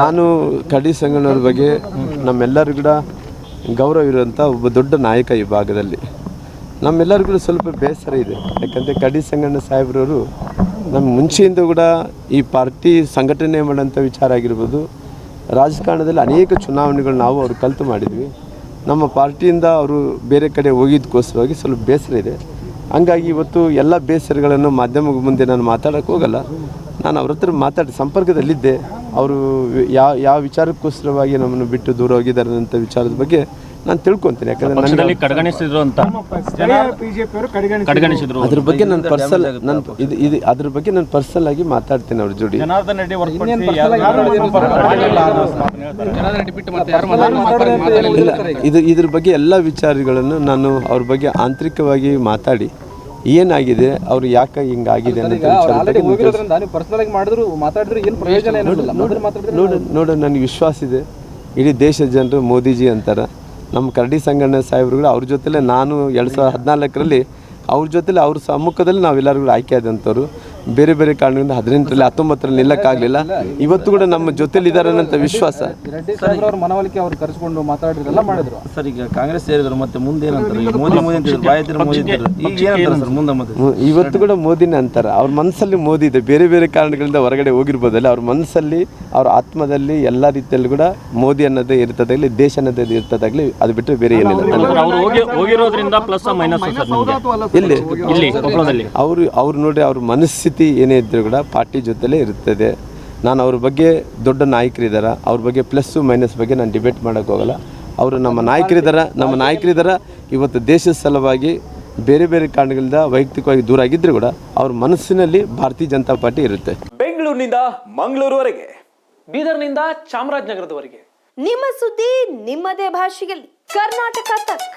ನಾನು ಕಡಿ ಸಂಗಣ್ಣವ್ರ ಬಗ್ಗೆ ನಮ್ಮೆಲ್ಲರಿಗೂ ಕೂಡ ಗೌರವ ಇರುವಂಥ ಒಬ್ಬ ದೊಡ್ಡ ನಾಯಕ ಈ ಭಾಗದಲ್ಲಿ. ನಮ್ಮೆಲ್ಲರಿಗೂ ಕೂಡ ಸ್ವಲ್ಪ ಬೇಸರ ಇದೆ. ಯಾಕಂದರೆ ಕಡಿ ಸಂಗಣ್ಣ ಸಾಹೇಬ್ರವರು ನಮ್ಮ ಮುಂಚೆಯಿಂದ ಕೂಡ ಈ ಪಾರ್ಟಿ ಸಂಘಟನೆ ಮಾಡೋಂಥ ವಿಚಾರ ಆಗಿರ್ಬೋದು. ರಾಜಕಾರಣದಲ್ಲಿ ಅನೇಕ ಚುನಾವಣೆಗಳು ನಾವು ಅವ್ರು ಕಲಿತು ಮಾಡಿದ್ವಿ. ನಮ್ಮ ಪಾರ್ಟಿಯಿಂದ ಅವರು ಬೇರೆ ಕಡೆ ಹೋಗಿದ್ದಕ್ಕೋಸ್ಕರವಾಗಿ ಸ್ವಲ್ಪ ಬೇಸರ ಇದೆ. ಹಂಗಾಗಿ ಇವತ್ತು ಎಲ್ಲ ಬೇಸರಗಳನ್ನು ಮಾಧ್ಯಮದ ಮುಂದೆ ನಾನು ಮಾತಾಡೋಕ್ಕೆ ಹೋಗಲ್ಲ. ನಾನು ಅವ್ರ ಹತ್ರ ಮಾತಾಡಿ ಸಂಪರ್ಕದಲ್ಲಿದ್ದೆ. ಅವರು ಯಾವ ಯಾವ ವಿಚಾರಕ್ಕೋಸ್ಕರವಾಗಿ ನಮ್ಮನ್ನು ಬಿಟ್ಟು ದೂರ ಹೋಗಿದ್ದಾರೆ ಅಂತ ವಿಚಾರದ ಬಗ್ಗೆ ನಾನು ತಿಳ್ಕೊತೀನಿ. ಯಾಕಂದ್ರೆ ನನಗೆ ಪಕ್ಷದಲ್ಲಿ ಕಡೆಗಣಿಸಿದ್ರು ಅಂತ. ಬಿಜೆಪಿಯವರು ಕಡೆಗಣಿಸಿ ಕಡೆಗಣಿಸಿದ್ರು. ಅದ್ರ ಬಗ್ಗೆ ನಾನು ಪರ್ಸಲ್ ನನ್ನ ಇದು ಇದು ಅದ್ರ ಬಗ್ಗೆ ನಾನು ಪರ್ಸನಲ್ ಆಗಿ ಮಾತಾಡ್ತೀನಿ ಅವ್ರ ಜೋಡಿ. ಜನಾರ್ದನ್ ರೆಡ್ಡಿ ಇಲ್ಲ ಇದು ಇದ್ರ ಬಗ್ಗೆ ಎಲ್ಲ ವಿಚಾರಗಳನ್ನು ನಾನು ಅವ್ರ ಬಗ್ಗೆ ಆಂತರಿಕವಾಗಿ ಮಾತಾಡಿ. ಏನಾಗಿದೆ? ಅವ್ರು ಯಾಕೆ ಹಿಂಗಾಗಿದೆ ನೋಡ ನೋಡ ನನಗೆ ವಿಶ್ವಾಸ ಇದೆ. ಇಡೀ ದೇಶದ ಜನರು ಮೋದಿಜಿ ಅಂತಾರೆ. ನಮ್ಮ ಕರಡಿ ಸಂಗಣ್ಣ ಸಾಹೇಬ್ರುಗಳು ಅವ್ರ ಜೊತೆಲೆ ನಾನು ಎರಡು ಸಾವಿರದ ಹದಿನಾಲ್ಕರಲ್ಲಿ ಅವ್ರ ಜೊತೆಲಿ ಅವ್ರ ಸಮ್ಮುಖದಲ್ಲಿ ನಾವೆಲ್ಲರೂ ಕೂಡ ಆಯ್ಕೆ ಆದಂಥವ್ರು. ಬೇರೆ ಬೇರೆ ಕಾರಣದಿಂದ ಹದಿನೆಂಟರಲ್ಲಿ ಹತ್ತೊಂಬತ್ತರಲ್ಲಿ ನಿಲ್ಲಕ್ಕಾಗಲಿಲ್ಲ. ಇವತ್ತು ಕೂಡ ನಮ್ಮ ಜೊತೆಲಿ ಇದ್ದಾರೆ ಅನ್ನೋಂಥ ವಿಶ್ವಾಸ. ರೆಡ್ಡಿ ಸಾಹೇಬ್ರ ಅವ್ರ ಮನವೊಲಿಕೆ ಅವ್ರು ಕರೆಸಿಕೊಂಡು ಮಾತಾಡಿದ್ರು ಎಲ್ಲ ಮಾಡಿದ್ರು. ಸರ್ ಈಗ ಕಾಂಗ್ರೆಸ್ ಸೇರಿದ್ರು ಮತ್ತೆ ಮುಂದೆ ಏನಂತಾರೆ? ಈಗ ಮೋದಿ ಮೋದಿ ಅಂತಿದ್ರು ಬಾಯಿ ಮೋದಿ ಅಂತಿದ್ರು. ಈಗ ಏನಂತಾರೆ ಸರ್ ಮುಂದೆ ಮತ್ತೆ? ಇವತ್ತು ಕೂಡ ಮೋದಿನ ಅಂತಾರೆ. ಅವ್ರ ಮನಸ್ಸಲ್ಲಿ ಮೋದಿ ಇದೆ. ಬೇರೆ ಬೇರೆ ಕಾರಣಗಳಿಂದ ಹೊರಗಡೆ ಹೋಗಿರ್ಬೋದಲ್ಲ ಅವ್ರ ಮನಸ್ಸಲ್ಲಿ ಅವ್ರ ಆತ್ಮದಲ್ಲಿ ಎಲ್ಲ ರೀತಿಯಲ್ಲಿ ಕೂಡ ಮೋದಿ ಅನ್ನೋದೇ ಇರ್ತದಾಗಲಿ ದೇಶ ಅನ್ನೋದೇ ಇರ್ತದಾಗಲಿ ಅದು ಬಿಟ್ಟರೆ ಬೇರೆ ಏನಿಲ್ಲ. ಅವ್ರು ಹೋಗಿ ಹೋಗಿರೋದ್ರಿಂದ ಪ್ಲಸ್ ಮೈನಸ್ ಸರ್ ನಿಮಗೆ. ಇಲ್ಲಿ ಅವರು ಅವ್ರು ನೋಡಿ ಅವ್ರ ಮನಸ್ಥಿತಿ ಏನೇ ಇದ್ದರೂ ಕೂಡ ಪಾರ್ಟಿ ಜೊತೆಲೇ ಇರ್ತದೆ. ನಾನು ಅವ್ರ ಬಗ್ಗೆ ದೊಡ್ಡ ನಾಯಕರಿದ್ದಾರ ಅವ್ರ ಬಗ್ಗೆ ಪ್ಲಸ್ಸು ಮೈನಸ್ ಬಗ್ಗೆ ನಾನು ಡಿಬೇಟ್ ಮಾಡೋಕ್ಕೆ ಹೋಗಲ್ಲ. ಅವರು ನಮ್ಮ ನಾಯಕರಿದ್ದಾರೆ ನಮ್ಮ ನಾಯಕರಿದ್ದಾರೆ ಇವತ್ತು ದೇಶದ ಸಲುವಾಗಿ ಬೇರೆ ಬೇರೆ ಕಾರಣಗಳಿಂದ ವೈಯಕ್ತಿಕವಾಗಿ ದೂರ ಆಗಿದ್ರು ಕೂಡ ಅವ್ರ ಮನಸ್ಸಿನಲ್ಲಿ ಭಾರತೀಯ ಜನತಾ ಪಾರ್ಟಿ ಇರುತ್ತೆ. ಬೆಂಗಳೂರಿನಿಂದ ಮಂಗಳೂರುವರೆಗೆ ಬೀದರ್ನಿಂದ ಚಾಮರಾಜನಗರದವರೆಗೆ. ನಿಮ್ಮ ಸುದ್ದಿ ನಿಮ್ಮದೇ ಭಾಷೆಯಲ್ಲಿ. ಕರ್ನಾಟಕ ತಕ್.